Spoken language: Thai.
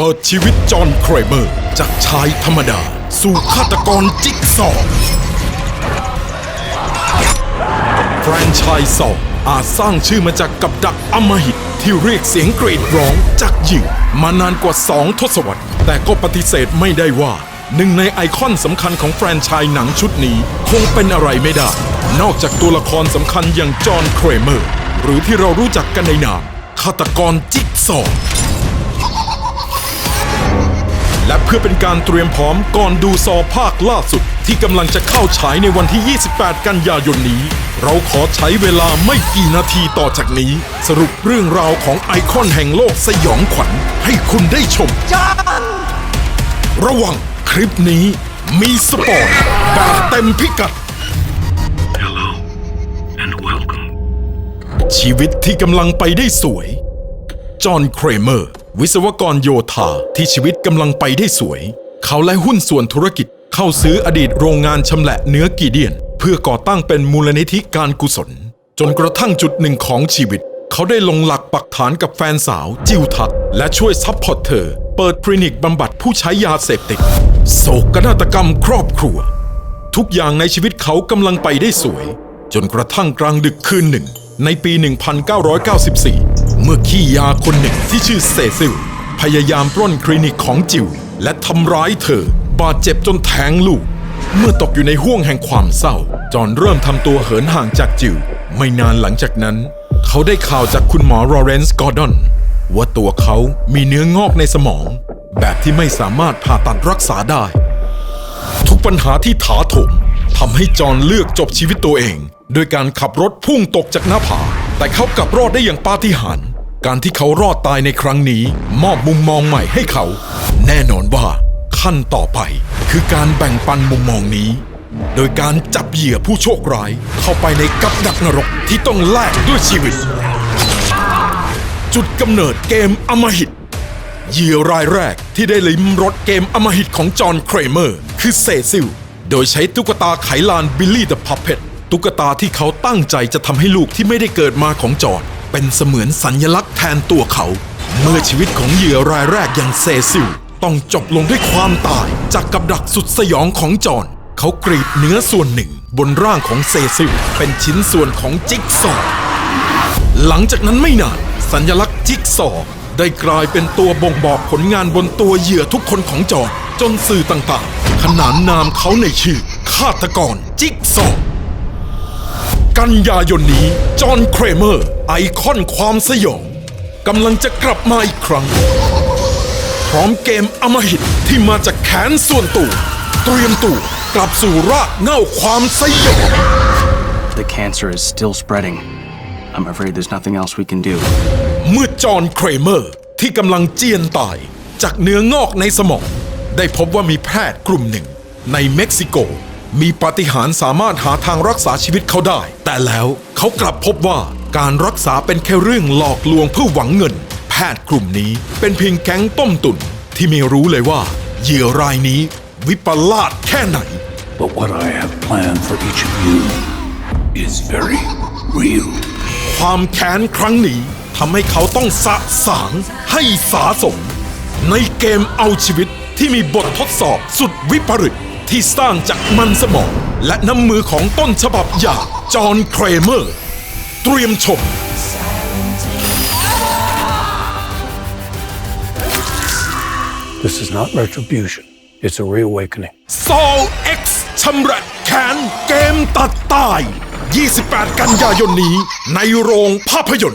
เปิดชีวิตจอห์นครเมอร์ จากชายธรรมดา สู่ฆาตกรจิ๊กซอว์แฟรนไชส์ซองอาจสร้างชื่อมาจากกับดักอำมหิต ที่เรียกเสียงกรีดร้องจากหยื่อมานานกว่า 2 ทศวรรษ แต่ก็ปฏิเสธไม่ได้ว่า หนึ่งในไอคอนสำคัญของแฟรนไชส์หนังชุดนี้ คงเป็นอะไรไม่ได้ นอกจากตัวละครสำคัญอย่างจอห์นเครเมอร์ หรือที่เรารู้จักกันในนามฆาตกรจิ๊กซอว์ เพื่อเป็นการเตรียมพร้อมก่อนดูซอภาคล่าสุด ที่กำลังจะเข้าฉายในวันที่ 28 กันยายนนี้ เราขอใช้เวลาไม่กี่นาทีต่อจากนี้ สรุปเรื่องราวของไอคอนแห่งโลกสยองขวัญให้คุณได้ชม ระวังคลิปนี้มีสปอร์ตแบบเต็มพิกัด Hello and welcome. ชีวิตที่กำลังไปได้สวย จอห์น เครเมอร์ วิศวกรโยธาที่ชีวิตกำลังไปได้สวย เขาและหุ้นส่วนธุรกิจเข้าซื้ออดีตโรงงานชำแหละเนื้อกีเดียน เพื่อก่อตั้งเป็นมูลนิธิการกุศล จนกระทั่งจุดหนึ่งของชีวิต เขาได้ลงหลักปักฐานกับแฟนสาวจิวทัก และช่วยซัพพอร์ตเธอ เปิดคลินิกบำบัดผู้ใช้ยาเสพติดโศกนาฏกรรมครอบครัว ทุกอย่างในชีวิตเขากำลังไปได้สวย จนกระทั่งกลางดึกคืนหนึ่ง ในปี 1994 เมื่อขี้ยาคนหนึ่งที่ชื่อเซซิล พยายามปล้นคลินิกของจิว และทำร้ายเธอ บาดเจ็บจนแทงลูก เมื่อตกอยู่ในห่วงแห่งความเศร้า จอห์นเริ่มทำตัวเหินห่างจากจิว ไม่นานหลังจากนั้น เขาได้ข่าวจากคุณหมอลอเรนซ์กอร์ดอนว่าตัวเขามีเนื้องอกในสมอง แบบที่ไม่สามารถผ่าตัดรักษาได้ ทุกปัญหาที่ถาโถมทำให้จอห์นเลือกจบชีวิตตัวเอง โดยการขับรถพุ่งตกจากหน้าผา แต่เขากลับรอดได้อย่างปาฏิหาริย์ การที่เขารอดตายในครั้งนี้ มอบมุมมองใหม่ให้เขา แน่นอนว่า ขั้นต่อไปคือการแบ่งปันมุมมองนี้ โดยการจับเหยื่อผู้โชคร้าย เข้าไปในกับดักนรกที่ต้องแลกด้วยชีวิต จุดกำเนิดเกมอมหิตเหยื่อรายแรกที่ได้ลิ้มรสเกมอมหิตของจอห์นเครเมอร์ คือเซซิล โดยใช้ตุ๊กตาไขลานบิลลี่เดอะพัพเพตตุ๊กตาที่เขาตั้งใจจะทำให้ลูกที่ไม่ได้เกิดมาของจอห์น เป็นเสมือนสัญลักษณ์แทนตัวเขา เมื่อชีวิตของเหยื่อรายแรกอย่างเซซิลต้องจบลงด้วยความตาย จากกับดักสุดสยองของจอห์นเขากรีดเนื้อส่วนหนึ่ง บนร่างของเซซิลเป็นชิ้นส่วนของจิ๊กซอหลังจากนั้นไม่นานสัญลักษณ์จิ๊กซอได้กลายเป็นตัวบ่งบอกผลงานบนตัวเหยื่อทุกคนของจอห์นจนสื่อต่างๆ ขนานนามเขาในชื่อฆาตกรจิ๊กซอ กันยายนนี้ จอห์นเครเมอร์ ไอคอนความสยองกำลังจะกลับมาอีกครั้ง พร้อมเกมอมหิตที่มาจากแขนส่วนตัวเตรียมตัวกลับสู่รากเหง้าความสยอง The cancer is still spreading. I'm afraid there's nothing else we can do. เมื่อจอห์นเครเมอร์ที่กำลังเจียนตายจากเนื้องอกในสมอง ได้พบว่ามีแพทย์กลุ่มหนึ่งในเม็กซิโก มีปาฏิหาริย์สามารถหาทางรักษาชีวิตเขาได้ แต่แล้วเขากลับพบว่าการรักษาเป็นแค่เรื่องหลอกลวงเพื่อหวังเงิน แพทย์กลุ่มนี้เป็นเพียงแก๊งต้มตุนที่ไม่รู้เลยว่า เหยื่อรายนี้ วิปลาสแค่ไหน But what I have planned for each of you is very real. ความแค้นครั้งนี้ทำให้เขาต้องสะสางให้สาสม ในเกมเอาชีวิตที่มีบททดสอบสุดวิปริต ที่สร้างจากมันสมอง และน้ำมือของต้นฉบับอย่างจอห์นเครเมอร์ เตรียมชม This is not retribution, it's a reawakening. Soul X ชำระแค้นเกมตัดตาย 28 กันยายนนี้ในโรงภาพยนตร์